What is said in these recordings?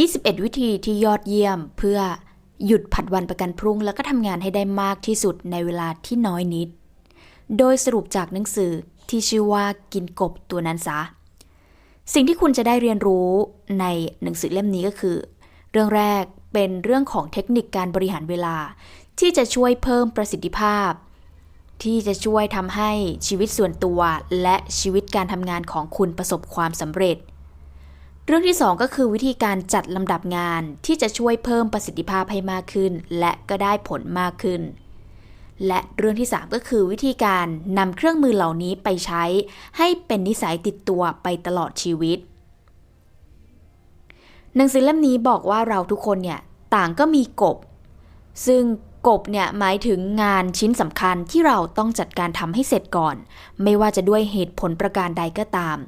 21 วิธีที่ยอดเยี่ยมเพื่อหยุดผัดวันประกันพรุ่ง แล้วก็ทำงานให้ได้มากที่สุดในเวลาที่น้อยนิด โดยสรุปจากหนังสือที่ชื่อว่ากินกบตัวนั้นซะ สิ่งที่คุณจะได้เรียนรู้ในหนังสือเล่มนี้ก็คือ เรื่องแรกเป็นเรื่องของเทคนิคการบริหารเวลา ที่จะช่วยเพิ่มประสิทธิภาพ ที่จะช่วยทำให้ชีวิตส่วนตัว และชีวิตการทำงานของคุณประสบความสำเร็จ เรื่องที่ 2 ก็คือวิธีการจัดลำดับงานที่จะช่วยเพิ่มประสิทธิภาพให้มากขึ้น และก็ได้ผลมากขึ้น และเรื่องที่ 3 ก็คือวิธีการนำเครื่องมือเหล่านี้ไปใช้ ให้เป็นนิสัยติดตัวไปตลอดชีวิต หนังสือเล่มนี้บอกว่าเราทุกคนเนี่ยต่างก็มีกบ ซึ่งกบเนี่ยหมายถึงงานชิ้นสำคัญที่เราต้องจัดการทำให้เสร็จก่อน ไม่ว่าจะด้วยเหตุผลประการใดก็ตาม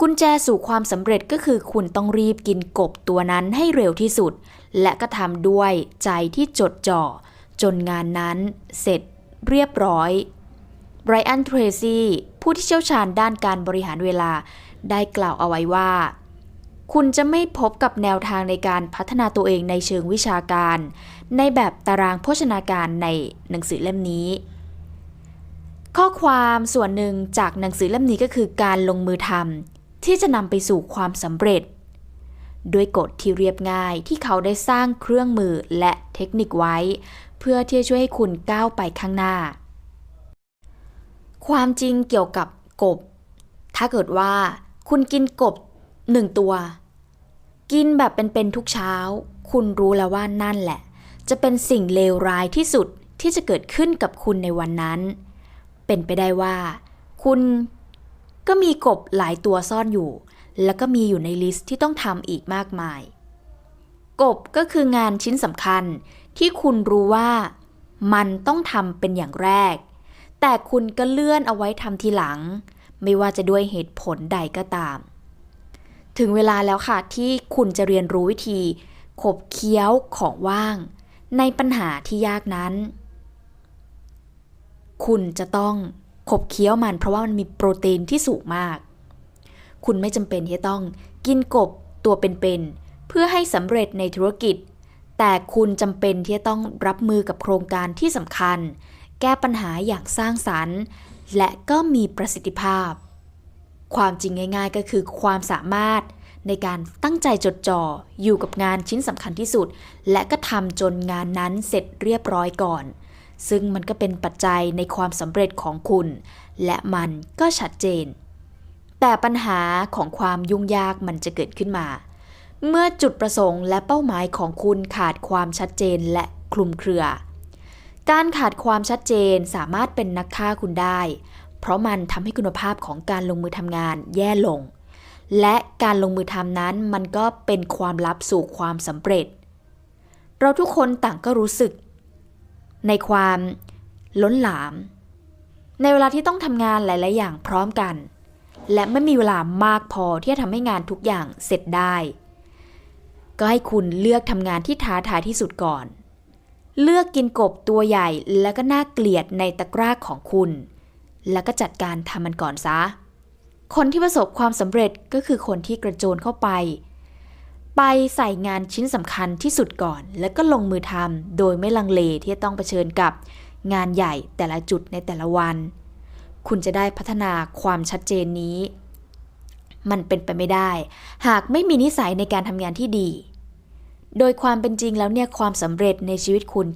กุญแจสู่ความสำเร็จก็คือคุณต้องรีบกินกบตัวนั้นให้เร็วที่สุด และก็ทำด้วยใจที่จดจ่อ จนงานนั้นเสร็จเรียบร้อยไบรอันเทรซี่ผู้ที่เชี่ยวชาญด้านการบริหารเวลาได้กล่าวเอาไว้ว่า คุณจะไม่พบกับแนวทางในการพัฒนาตัวเองในเชิงวิชาการ ในแบบตารางโภชนาการในหนังสือเล่มนี้ข้อความส่วนหนึ่งจากหนังสือเล่มนี้ก็คือการลงมือทำ ที่จะนำไปสู่ความสำเร็จ ด้วยกฎที่เรียบง่ายที่เขาได้สร้างเครื่องมือและเทคนิคไว้ เพื่อที่จะช่วยให้คุณก้าวไปข้างหน้า ความจริงเกี่ยวกับกบ ถ้าเกิดว่า คุณกินกบหนึ่งตัว กินแบบเป็นๆทุกเช้า คุณรู้แล้วว่านั่นแหละ จะเป็นสิ่งเลวร้ายที่สุดที่จะเกิดขึ้นกับคุณในวันนั้น เป็นไปได้ว่า คุณ ก็มีกบหลายตัวซ่อนอยู่ แล้วก็มีอยู่ในลิสต์ที่ต้องทำอีกมากมาย กบก็คืองานชิ้นสำคัญที่คุณรู้ว่า มันต้องทำเป็นอย่างแรก แต่คุณก็เลื่อนเอาไว้ทำทีหลัง ไม่ว่าจะด้วยเหตุผลใดก็ตาม ถึงเวลาแล้วค่ะที่คุณจะเรียนรู้วิธีขบเคี้ยวของว่าง ในปัญหาที่ยากนั้น คุณจะต้อง ขบเคี้ยวมันเพราะว่ามันมีโปรตีนที่สูงมาก คุณไม่จำเป็นที่จะต้องกินกบตัวเป็นๆเพื่อให้สำเร็จในธุรกิจ แต่คุณจำเป็นที่จะต้องรับมือกับโครงการที่สำคัญ แก้ปัญหาอย่างสร้างสรรค์ และก็มีประสิทธิภาพ ความจริงง่าย ๆ ก็คือความสามารถในการตั้งใจจดจ่ออยู่กับงานชิ้นสำคัญที่สุด และก็ทำจนงานนั้นเสร็จเรียบร้อยก่อน ซึ่งมันก็เป็นปัจจัยในความสำเร็จของคุณ และมันก็ชัดเจน แต่ปัญหาของความยุ่งยากมันจะเกิดขึ้นมา เมื่อจุดประสงค์และเป้าหมายของคุณขาดความชัดเจนและคลุมเครือ การขาดความชัดเจนสามารถเป็นนักฆ่าคุณได้ เพราะมันทำให้คุณภาพของการลงมือทำงานแย่ลง และการลงมือทำนั้นมันก็เป็นความลับสู่ความสำเร็จ เราทุกคนต่างก็รู้สึก ในความล้นหลาม ในเวลาที่ต้องทำงานหลาย ๆ อย่างพร้อมกัน และไม่มีเวลามากพอที่จะทำให้งานทุกอย่างเสร็จได้ ก็ให้คุณเลือกทำงานที่ท้าทายที่สุดก่อน เลือกกินกบตัวใหญ่แล้วก็น่าเกลียดในตะกร้าของคุณ แล้วก็จัดการทำมันก่อนซะ คนที่ประสบความสำเร็จก็คือคนที่กระโจนเข้าไป ไปใส่งานชิ้นสำคัญที่สุดก่อน แล้วก็ลงมือทำโดยไม่ลังเลที่จะต้องเผชิญกับงานใหญ่แต่ละจุดในแต่ละวัน คุณจะได้พัฒนาความชัดเจนนี้ มันเป็นไปไม่ได้ หากไม่มีนิสัยในการทำงานที่ดี โดยความเป็นจริงแล้วเนี่ยความสำเร็จในชีวิตคุณ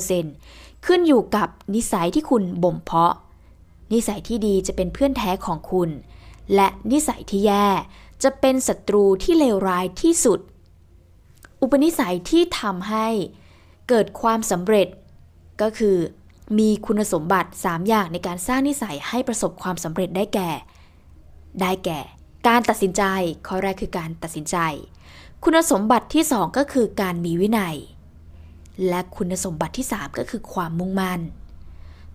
95%ขึ้นอยู่กับนิสัยที่คุณบ่มเพาะ นิสัยที่ดีจะเป็นเพื่อนแท้ของคุณ และนิสัยที่แย่ จะเป็นศัตรูที่เลวร้ายที่สุด อุปนิสัยที่ทำให้เกิดความสำเร็จ ก็คือมีคุณสมบัติ 3 อย่างในการสร้างนิสัยให้ประสบความสำเร็จได้แก่ ได้แก่ การตัดสินใจ ข้อแรกคือการตัดสินใจ คุณสมบัติที่ 2 ก็คือการมีวินัย และคุณสมบัติที่ 3 ก็คือความมุ่งมั่น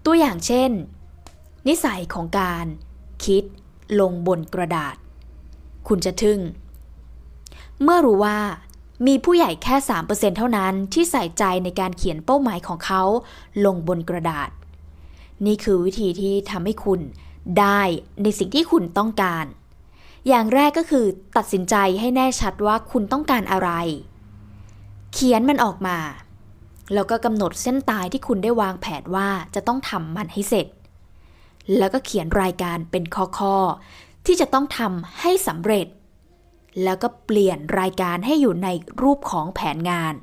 ตัวอย่างเช่น นิสัยของการคิดลงบนกระดาษ คุณจะทึ่ง เมื่อรู้ว่ามีผู้ใหญ่แค่ 3%เท่านั้นที่ใส่ใจในการเขียนเป้าหมายของเขาลงบนกระดาษ นี่คือวิธีที่ทำให้คุณได้ในสิ่งที่คุณต้องการ อย่างแรกก็คือตัดสินใจให้แน่ชัดว่าคุณต้องการอะไร เขียนมันออกมา แล้วก็กำหนดเส้นตายที่คุณได้วางแผนว่าจะต้องทำมันให้เสร็จ แล้วก็เขียนรายการเป็นข้อๆ ที่จะต้องทำให้สำเร็จ แล้วก็เปลี่ยนรายการให้อยู่ในรูปของแผนงาน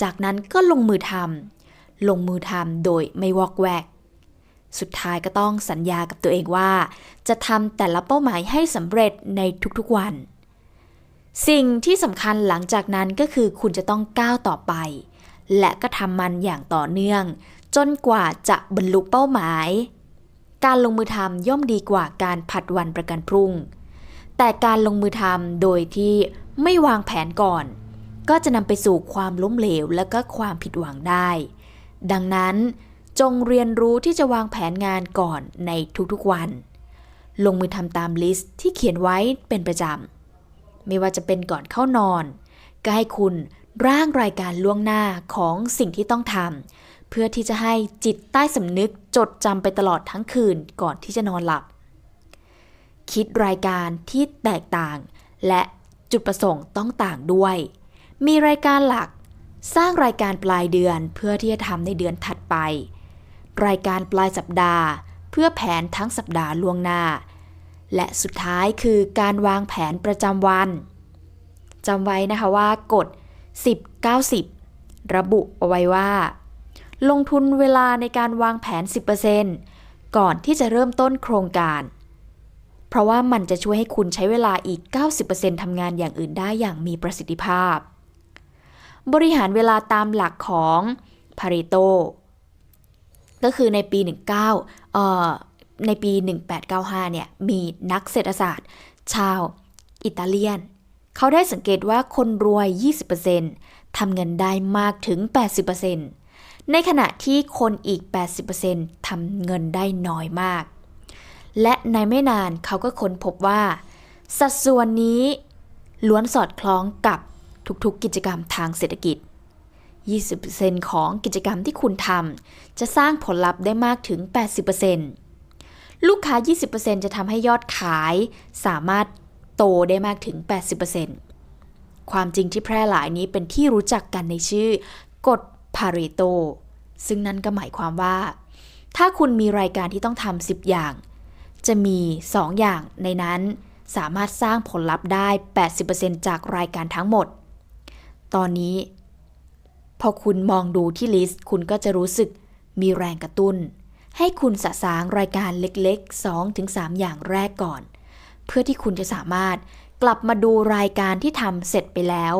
จากนั้นก็ลงมือทำลงมือทำโดยไม่วอกแวก สุดท้ายก็ต้องสัญญากับตัวเองว่า จะทำแต่ละเป้าหมายให้สำเร็จในทุกๆวัน สิ่งที่สำคัญหลังจากนั้นก็คือคุณจะต้องก้าวต่อไป และก็ทำมันอย่างต่อเนื่อง จนกว่าจะบรรลุเป้าหมาย การลงมือทำย่อมดีกว่าการผัดวันประกันพรุ่ง แต่การลงมือทำโดยที่ไม่วางแผนก่อน ก็จะนำไปสู่ความล้มเหลวและก็ความผิดหวังได้ ดังนั้นจงเรียนรู้ที่จะวางแผนงานก่อนในทุกๆวัน ลงมือทำตามลิสต์ที่เขียนไว้เป็นประจำ ไม่ว่าจะเป็นก่อนเข้านอน ก็ให้คุณร่างรายการล่วงหน้าของสิ่งที่ต้องทำ เพื่อที่จะให้จิตใต้สำนึกจดจำไปตลอดทั้งคืนก่อนที่จะนอนหลับ คิดรายการที่แตกต่าง และจุดประสงค์ต้องต่างด้วย มีรายการหลัก สร้างรายการปลายเดือนเพื่อที่จะทำในเดือนถัดไป รายการปลายสัปดาห์ เพื่อแผนทั้งสัปดาห์ล่วงหน้า และสุดท้ายคือการวางแผนประจำวันจำไว้นะคะว่ากฎ10 90 ระบุเอาไว้ว่า ลงทุนเวลาในการวางแผน 10%ก่อนที่จะเริ่มต้นโครงการ เพราะว่ามันจะช่วยให้คุณใช้เวลาอีก 90%ทำงานอย่างอื่นได้อย่างมีประสิทธิภาพ บริหารเวลาตามหลักของ Pareto ก็คือในปี 19เอ่อในปี 1895 เนี่ย มีนักเศรษฐศาสตร์ ชาวอิตาเลียน เขาได้สังเกตว่าคนรวย 20%ทำเงินได้มากถึง 80% ในขณะที่คนอีก 80%ทำเงินได้น้อยมาก และในไม่นานเขาก็ค้นพบว่า สัดส่วนนี้ล้วนสอดคล้องกับทุกๆ กิจกรรมทางเศรษฐกิจ 20%ของกิจกรรมที่คุณทำจะสร้างผลลัพธ์ได้มากถึง 80%ลูกค้า 20%จะทำให้ยอดขายสามารถโตได้มากถึง 80%ความจริงที่แพร่หลายนี้เป็นที่รู้จักกันในชื่อกฎ พา r รโต ซึ่งนั่นก็หมายความว่า ถ้าคุณมีรายการที่ต้องทำ10 อย่าง จะมี 2 อย่างในนั้นสามารถสร้างผลลัพธ์ได้ 80%จากรายการทั้งหมด ตอนนี้ พอคุณมองดูที่ลิสต์ คุณก็จะรู้สึกมีแรงกระตุ้น ให้คุณสะสางรายการเล็กๆ 2-3 อย่างแรกก่อน เพื่อที่คุณจะสามารถกลับมาดูรายการที่ทำเสร็จไปแล้ว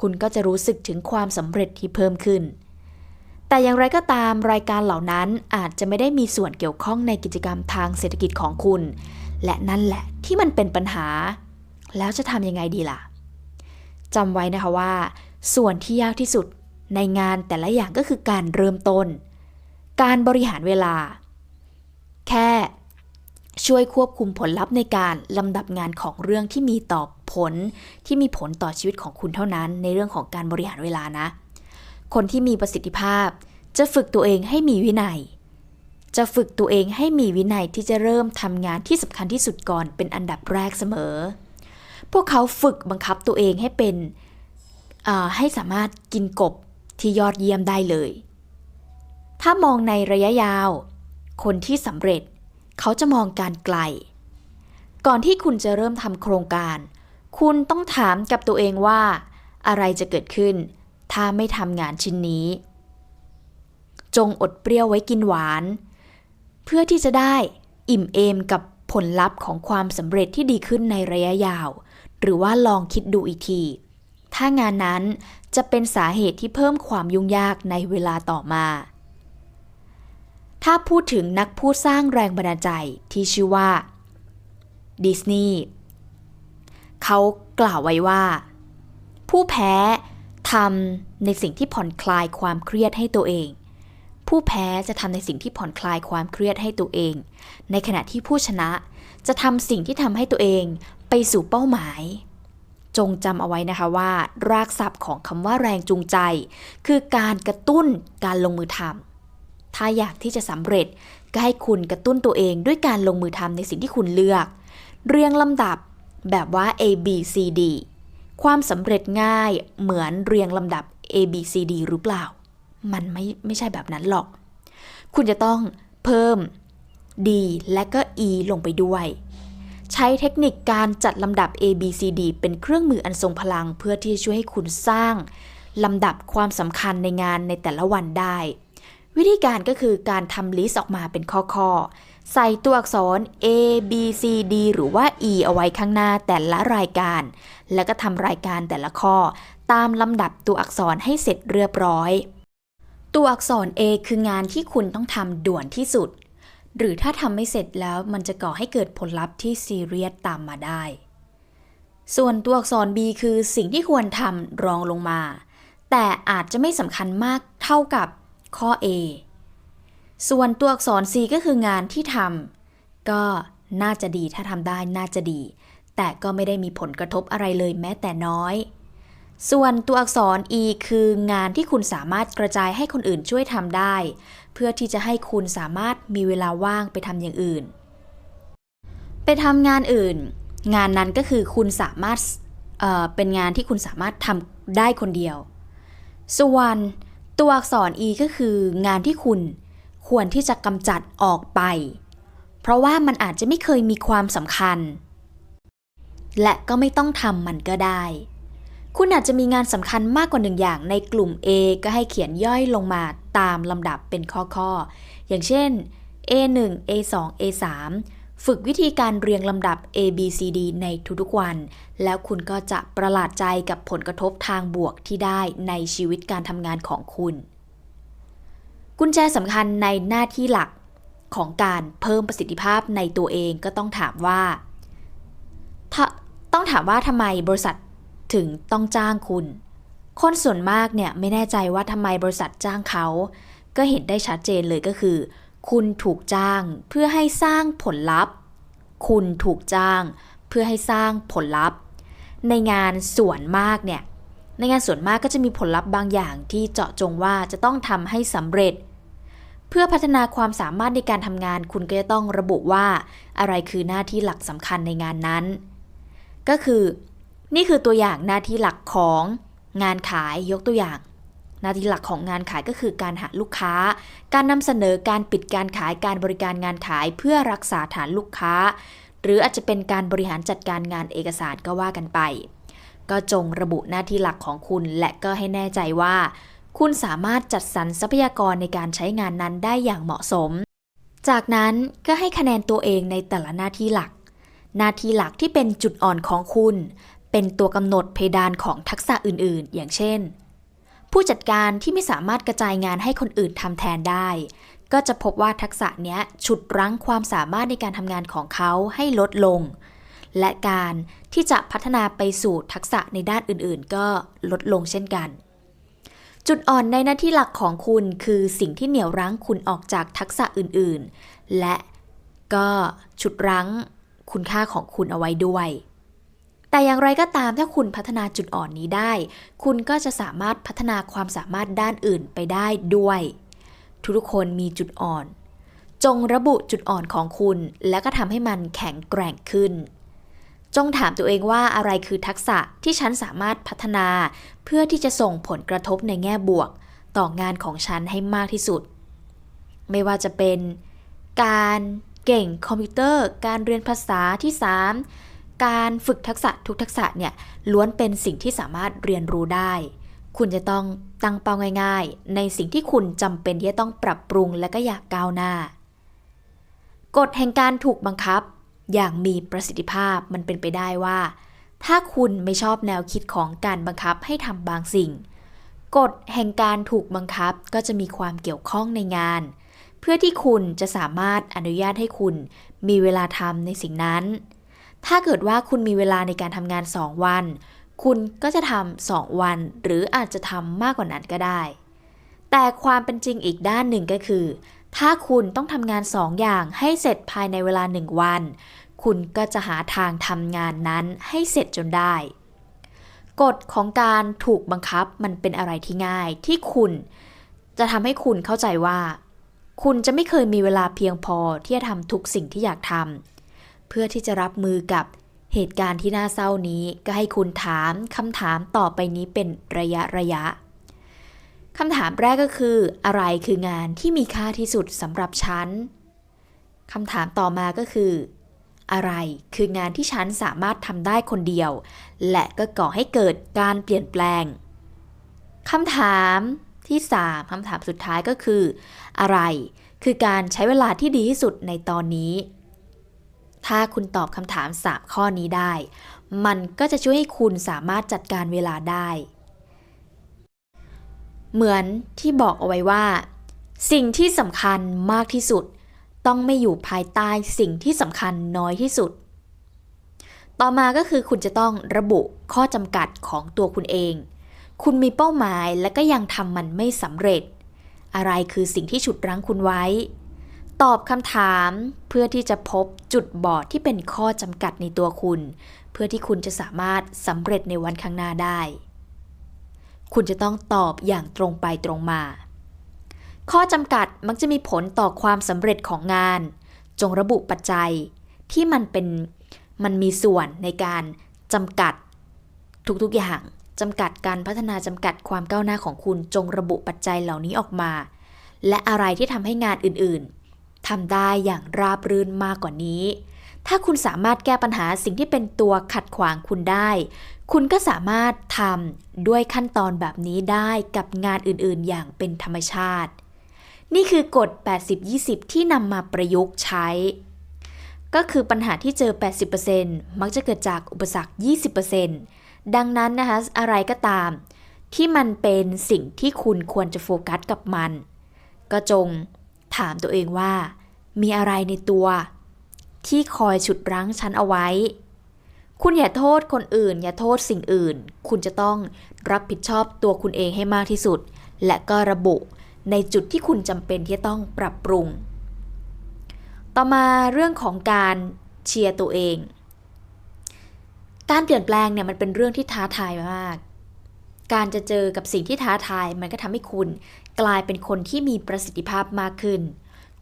คุณก็จะรู้สึกถึงความสำเร็จที่เพิ่มขึ้น แต่อย่างไรก็ตามรายการเหล่านั้นอาจจะไม่ได้มีส่วนเกี่ยวข้องในกิจกรรมทางเศรษฐกิจของคุณ และนั่นแหละที่มันเป็นปัญหา แล้วจะทำยังไงดีล่ะจำไว้นะคะว่า ส่วนที่ยากที่สุดในงานแต่ละอย่างก็คือการเริ่มต้น การบริหารเวลา แค่ช่วยควบคุมผลลัพธ์ในการลำดับงานของเรื่องที่มีต่อผลที่มีผลต่อชีวิตของคุณเท่านั้น ในเรื่องของการบริหารเวลานะ คนที่มีประสิทธิภาพ จะฝึกตัวเองให้มีวินัย จะฝึกตัวเองให้มีวินัยที่จะเริ่มทำงานที่สำคัญที่สุดก่อนเป็นอันดับแรกเสมอ พวกเขาฝึกบังคับตัวเองให้เป็นให้สามารถกินกบที่ยอดเยี่ยมได้เลย ถ้ามองในระยะยาว คนที่สำเร็จเขาจะมองการไกล ก่อนที่คุณจะเริ่มทำโครงการ คุณต้องถามกับตัวเองว่า อะไรจะเกิดขึ้น ถ้าไม่ทำงานชิ้นนี้ จงอดเปรี้ยวไว้กินหวาน เพื่อที่จะได้อิ่มเอมกับผลลัพธ์ของความสำเร็จที่ดีขึ้นในระยะยาว หรือว่าลองคิดดูอีกที ถ้างานนั้นจะเป็นสาเหตุที่เพิ่มความยุ่งยากในเวลาต่อมา ถ้าพูดถึงนักพูดสร้างแรงบันดาลใจที่ชื่อว่าดิสนีย์เขากล่าวไว้ว่า ผู้แพ้ ทำในสิ่งที่ผ่อนคลายความเครียดให้ตัวเอง ผู้แพ้จะทำในสิ่งที่ผ่อนคลายความเครียดให้ตัวเอง ในขณะที่ผู้ชนะจะทำสิ่งที่ทำให้ตัวเองไปสู่เป้าหมาย จงจำเอาไว้นะคะว่า รากศัพท์ของคำว่าแรงจูงใจ คือการกระตุ้นการลงมือทำถ้าอยากที่จะสำเร็จก็ให้คุณกระตุ้นตัวเองด้วยการลงมือทำในสิ่งที่คุณเลือก เรียงลำดับแบบว่า A B C D ความสำเร็จง่ายเหมือนเรียงลำดับ A B C D หรือเปล่า มันไม่ไม่ใช่แบบนั้นหรอก คุณจะต้องเพิ่ม D และก็ E ลงไปด้วย ใช้เทคนิคการจัดลำดับ A B C D เป็นเครื่องมืออันทรงพลังเพื่อที่จะช่วยให้คุณสร้างลำดับความสำคัญในงานในแต่ละวันได้ วิธีการก็คือการทำลิสต์ออกมาเป็นข้อๆ ใส่ตัวอักษร A B C D หรือว่า E เอาไว้ข้างหน้าแต่ละรายการ แล้วก็ทำรายการแต่ละข้อ ตามลำดับตัวอักษรให้เสร็จเรียบร้อย ตัวอักษร A คืองานที่คุณต้องทำด่วนที่สุด หรือถ้าทำไม่เสร็จแล้วมันจะก่อให้เกิดผลลัพธ์ที่ซีเรียสตามมาได้ ส่วนตัวอักษร B คือสิ่งที่ควรทำรองลงมา แต่อาจจะไม่สำคัญมากเท่ากับข้อ A ส่วนตัวอักษร C ก็คืองานที่ทำก็น่าจะดีถ้าทำได้น่าจะดี แต่ก็ไม่ได้มีผลกระทบอะไรเลยแม้แต่น้อย ส่วนตัวอักษร E คืองานที่คุณสามารถกระจายให้คนอื่นช่วยทำได้ เพื่อที่จะให้คุณสามารถมีเวลาว่างไปทำอย่างอื่น ไปทำงานอื่น งานนั้นก็คือคุณสามารถเเป็นงานที่คุณสามารถทำได้คนเดียว ส่วนตัวอักษร E ก็คืองานที่คุณควรที่จะกำจัดออกไป เพราะว่ามันอาจจะไม่เคยมีความสำคัญ และก็ไม่ต้องทำมันก็ได้ คุณอาจจะมีงานสำคัญมากกว่าหนึ่งอย่างในกลุ่ม A ก็ให้เขียนย่อยลงมาตามลำดับเป็นข้อๆ อย่างเช่น A1 A2 A3 ฝึกวิธีการเรียงลำดับ A B C D ในทุกๆวัน แล้วคุณก็จะประหลาดใจกับผลกระทบทางบวกที่ได้ในชีวิตการทำงานของคุณ กุญแจสำคัญในหน้าที่หลักของการเพิ่มประสิทธิภาพในตัวเองก็ต้องถามว่าถ้า ต้องถามว่าทำไมบริษัทถึงต้องจ้างคุณ คนส่วนมากเนี่ยไม่แน่ใจว่าทำไมบริษัทจ้างเขา ก็เห็นได้ชัดเจนเลยก็คือ คุณถูกจ้างเพื่อให้สร้างผลลัพธ์ คุณถูกจ้างเพื่อให้สร้างผลลัพธ์ ในงานส่วนมากเนี่ย ในงานส่วนมากก็จะมีผลลัพธ์บางอย่างที่เจาะจงว่าจะต้องทำให้สำเร็จ เพื่อพัฒนาความสามารถในการทำงาน คุณก็จะต้องระบุว่า อะไรคือหน้าที่หลักสำคัญในงานนั้น ก็คือ นี่คือตัวอย่างหน้าที่หลักของงานขายยกตัวอย่าง หน้าที่หลักของงานขายก็คือการหาลูกค้า การนำเสนอการปิดการขายการบริการงานขายเพื่อรักษาฐานลูกค้า หรืออาจจะเป็นการบริหารจัดการงานเอกสารก็ว่ากันไป ก็จงระบุหน้าที่หลักของคุณและก็ให้แน่ใจว่า คุณสามารถจัดสรรทรัพยากรในการใช้งานนั้นได้อย่างเหมาะสม จากนั้นก็ให้คะแนนตัวเองในแต่ละหน้าที่หลัก หน้าที่หลักที่เป็นจุดอ่อนของคุณ เป็นตัวกำหนดเพดานของทักษะอื่นๆ อย่างเช่น ผู้จัดการที่ไม่สามารถกระจายงานให้คนอื่นทำแทนได้ ก็จะพบว่าทักษะเนี้ยฉุดรั้งความสามารถในการทำงานของเขาให้ลดลง และการที่จะพัฒนาไปสู่ทักษะในด้านอื่นๆ ก็ลดลงเช่นกันจุดอ่อนในหน้าที่หลักของคุณคือสิ่งที่เหนี่ยวรั้งคุณออกจากทักษะอื่นๆ และก็ฉุดรั้ง คุณค่าของคุณเอาไว้ด้วย แต่อย่างไรก็ตามถ้าคุณพัฒนาจุดอ่อนนี้ได้ คุณก็จะสามารถพัฒนาความสามารถด้านอื่นไปได้ด้วย ทุกคนมีจุดอ่อน จงระบุจุดอ่อนของคุณ แล้วก็ทำให้มันแข็งแกร่งขึ้น จงถามตัวเองว่าอะไรคือทักษะที่ฉันสามารถพัฒนา เพื่อที่จะส่งผลกระทบในแง่บวก ต่องานของฉันให้มากที่สุด ไม่ว่าจะเป็นการ เก่งคอมพิวเตอร์ การเรียนภาษาที่ 3 การฝึกทักษะทุกทักษะเนี่ยล้วนเป็นสิ่งที่สามารถเรียนรู้ได้ คุณจะต้องตั้งเป้าง่าย ๆ ในสิ่งที่คุณจำเป็นที่จะต้องปรับปรุงและก็อยากก้าวหน้า กฎแห่งการถูกบังคับ อย่างมีประสิทธิภาพมันเป็นไปได้ว่า ถ้าคุณไม่ชอบแนวคิดของการบังคับให้ทำบางสิ่ง กฎแห่งการถูกบังคับก็จะมีความเกี่ยวข้องในงาน เพื่อที่คุณจะสามารถอนุญาตให้คุณมีเวลาทำในสิ่งนั้น ถ้าเกิดว่าคุณมีเวลาในการทำงาน 2 วัน คุณก็จะทำสองวัน หรืออาจจะทำมากกว่านั้นก็ได้ แต่ความเป็นจริงอีกด้านหนึ่งก็คือ ถ้าคุณต้องทำงานสองอย่างให้เสร็จภายในเวลาหนึ่งวัน คุณก็จะหาทางทำงานนั้นให้เสร็จจนได้กฎของการถูกบังคับมันเป็นอะไรที่ง่ายที่คุณจะทำให้คุณเข้าใจว่า คุณจะไม่เคยมีเวลาเพียงพอที่จะทำทุกสิ่งที่อยากทำเพื่อที่จะรับมือกับเหตุการณ์ที่น่าเศร้านี้ก็ให้คุณถามคำถามต่อไปนี้เป็นระยะระยะคำถามแรกก็คือ อะไรคืองานที่มีค่าที่สุดสำหรับฉันคำถามต่อมาก็คือ อะไรคืองานที่ฉันสามารถทำได้คนเดียว และก็ก่อให้เกิดการเปลี่ยนแปลงคำถาม ที่ 3คำถามสุดท้ายก็คือ อะไร คือการใช้เวลาที่ดีที่สุดในตอนนี้ ถ้าคุณตอบคำถาม 3 ข้อนี้ได้ มันก็จะช่วยให้คุณสามารถจัดการเวลาได้ เหมือนที่บอกเอาไว้ว่า สิ่งที่สำคัญมากที่สุด ต้องไม่อยู่ภายใต้สิ่งที่สำคัญน้อยที่สุดต่อมาก็คือคุณจะต้องระบุข้อจำกัดของตัวคุณเอง คุณมีเป้าหมายและก็ยังทำมันไม่สำเร็จ อะไรคือสิ่งที่ฉุดรั้งคุณไว้ ตอบคำถามเพื่อที่จะพบจุดบอดที่เป็นข้อจำกัดในตัวคุณ เพื่อที่คุณจะสามารถสำเร็จในวันข้างหน้าได้ คุณจะต้องตอบอย่างตรงไปตรงมา ข้อจำกัดมักจะมีผลต่อความสำเร็จของงาน จงระบุปัจจัยที่มันเป็นมันมีส่วนในการจำกัดทุกๆอย่าง จำกัดการพัฒนาจำกัดความก้าวหน้าของคุณจงระบุปัจจัยเหล่านี้ออกมา และอะไรที่ทำให้งานอื่นๆทำได้อย่างราบรื่นมากกว่านี้ ถ้าคุณสามารถแก้ปัญหาสิ่งที่เป็นตัวขัดขวางคุณได้ คุณก็สามารถทำด้วยขั้นตอนแบบนี้ได้กับงานอื่นๆ อย่างเป็นธรรมชาติ นี่คือกฎ 80-20 ที่นำมาประยุกต์ใช้ก็คือปัญหาที่เจอ 80%มักจะเกิดจากอุปสรรค 20% ดังนั้นนะคะอะไรก็ตาม ที่มันเป็นสิ่งที่คุณควรจะโฟกัสกับมัน ก็จงถามตัวเองว่า มีอะไรในตัว ที่คอยฉุดรั้งฉันเอาไว้ คุณอย่าโทษคนอื่น อย่าโทษสิ่งอื่น คุณจะต้องรับผิดชอบตัวคุณเองให้มากที่สุด และก็ระบุในจุดที่คุณจำเป็นที่จะต้องปรับปรุง ต่อมาเรื่องของการเชียร์ตัวเอง การเปลี่ยนแปลงเนี่ยมันเป็นเรื่องที่ท้าทายมาก การจะเจอกับสิ่งที่ท้าทายมันก็ทำให้คุณ กลายเป็นคนที่มีประสิทธิภาพมากขึ้น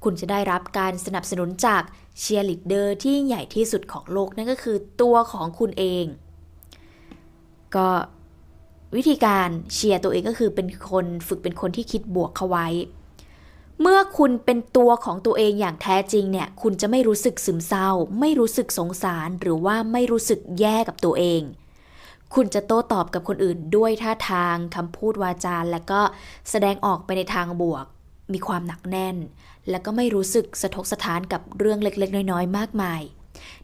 คุณจะได้รับการสนับสนุนจากเชียร์ลีดเดอร์ที่ใหญ่ที่สุดของโลกนั่นก็คือตัวของคุณเอง ก็วิธีการเชียร์ตัวเองก็คือเป็นคนฝึกเป็นคนที่คิดบวกเข้าไว้ เมื่อคุณเป็นตัวของตัวเองอย่างแท้จริงเนี่ย คุณจะไม่รู้สึกซึมเศร้า ไม่รู้สึกสงสาร หรือว่าไม่รู้สึกแย่กับตัวเอง คุณจะโต้ตอบกับคนอื่นด้วยท่าทางคำพูดวาจาและก็แสดงออกไปในทางบวก มีความหนักแน่น และก็ไม่รู้สึกสะทกสะท้านกับเรื่องเล็กๆ น้อยๆ มากมาย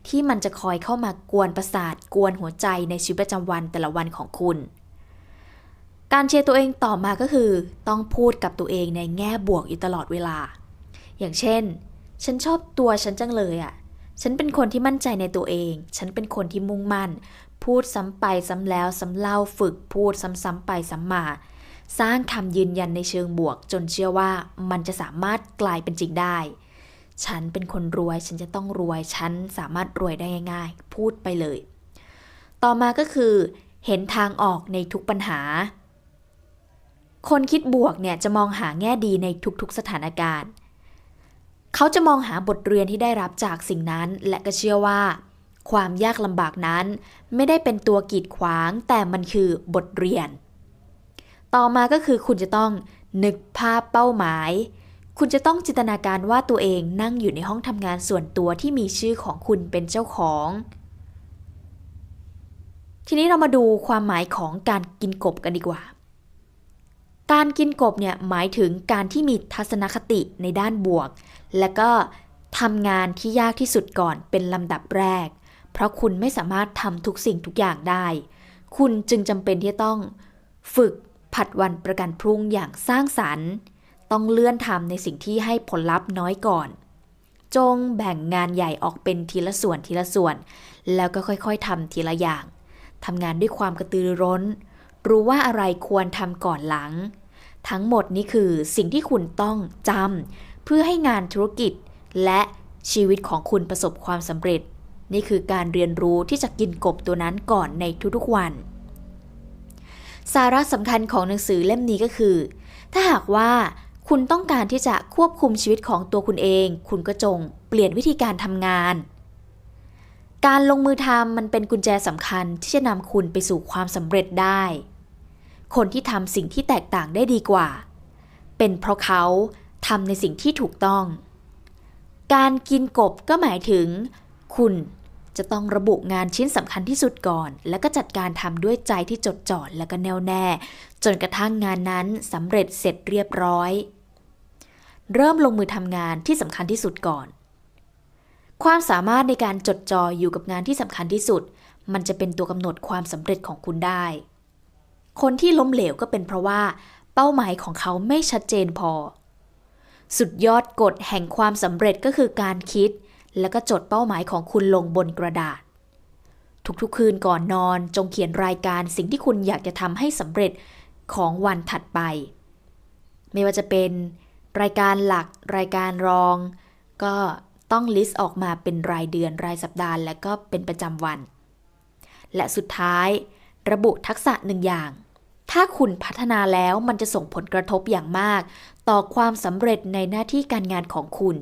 ที่มันจะคอยเข้ามากวนประสาทกวนหัวใจในชีวิตประจำวันแต่ละวันของคุณ การเชียร์ตัวเองต่อมาก็คือ ต้องพูดกับตัวเองในแง่บวกอยู่ตลอดเวลา อย่างเช่น ฉันชอบตัวฉันจังเลยอะ่ะ ฉันเป็นคนที่มั่นใจในตัวเอง ฉันเป็นคนที่มุ่งมั่น พูดซ้ำไปซ้ำแล้วซ้ำเล่าฝึกพูดซ้ำๆไปซ้ำมา สร้างคำยืนยันในเชิงบวก จนเชื่อว่ามันจะสามารถกลายเป็นจริงได้ ฉันเป็นคนรวย ฉันจะต้องรวย ฉันสามารถรวยได้ง่าย ๆ พูดไปเลย ต่อมาก็คือ เห็นทางออกในทุกปัญหา คนคิดบวกเนี่ยจะมองหาแง่ดีในทุกๆสถานการณ์ เขาจะมองหาบทเรียนที่ได้รับจากสิ่งนั้น และก็เชื่อว่า ความยากลำบากนั้น ไม่ได้เป็นตัวกีดขวาง แต่มันคือบทเรียน ต่อมาก็คือคุณจะต้องนึกภาพเป้าหมาย คุณจะต้องจินตนาการว่าตัวเองนั่งอยู่ในห้องทำงานส่วนตัวที่มีชื่อของคุณเป็นเจ้าของ ทีนี้เรามาดูความหมายของการกินกบกันดีกว่า การกินกบเนี่ยหมายถึงการที่มีทัศนคติในด้านบวก และก็ทำงานที่ยากที่สุดก่อนเป็นลำดับแรก เพราะคุณไม่สามารถทำทุกสิ่งทุกอย่างได้ คุณจึงจำเป็นที่ต้อง ฝึกผัดวันประกันพรุ่งอย่างสร้างสรรค์ ต้องเลื่อนทำในสิ่งที่ให้ผลลัพธ์น้อยก่อน จงแบ่งงานใหญ่ออกเป็นทีละส่วนทีละส่วน แล้วก็ค่อยๆทำทีละอย่างทำงานด้วยความกระตือรือร้น รู้ว่าอะไรควรทำก่อนหลัง ทั้งหมดนี้คือสิ่งที่คุณต้องจำเพื่อให้งานธุรกิจ และชีวิตของคุณประสบความสำเร็จ นี่คือการเรียนรู้ที่จะกินกบตัวนั้นก่อนในทุกๆวัน สาระสำคัญของหนังสือเล่มนี้ก็คือ ถ้าหากว่าคุณต้องการที่จะควบคุมชีวิตของตัวคุณเอง คุณก็จงเปลี่ยนวิธีการทำงาน การลงมือทำมันเป็นกุญแจสำคัญที่จะนำคุณไปสู่ความสำเร็จได้ คนที่ทำสิ่งที่แตกต่างได้ดีกว่า เป็นเพราะเขาทำในสิ่งที่ถูกต้อง การกินกบก็หมายถึง คุณจะต้องระบุงานชิ้นสำคัญที่สุดก่อน แล้วก็จัดการทำด้วยใจที่จดจ่อและก็แน่วแน่ จนกระทั่งงานนั้นสำเร็จเสร็จเรียบร้อย เริ่มลงมือทำงานที่สำคัญที่สุดก่อน ความสามารถในการจดจ่ออยู่กับงานที่สำคัญที่สุด มันจะเป็นตัวกำหนดความสำเร็จของคุณได้ คนที่ล้มเหลวก็เป็นเพราะว่า เป้าหมายของเขาไม่ชัดเจนพอ สุดยอดกฎแห่งความสำเร็จก็คือการคิด แล้วก็จดเป้าหมายของคุณลงบนกระดาษ ทุกๆคืนก่อนนอนจงเขียนรายการสิ่งที่คุณอยากจะทำให้สำเร็จของวันถัดไป ไม่ว่าจะเป็นรายการหลักรายการรอง ก็ต้องลิสต์ออกมาเป็นรายเดือนรายสัปดาห์ และก็เป็นประจำวัน และสุดท้าย ระบุทักษะหนึ่งอย่าง ถ้าคุณพัฒนาแล้วมันจะส่งผลกระทบอย่างมาก ต่อความสำเร็จในหน้าที่การงานของคุณ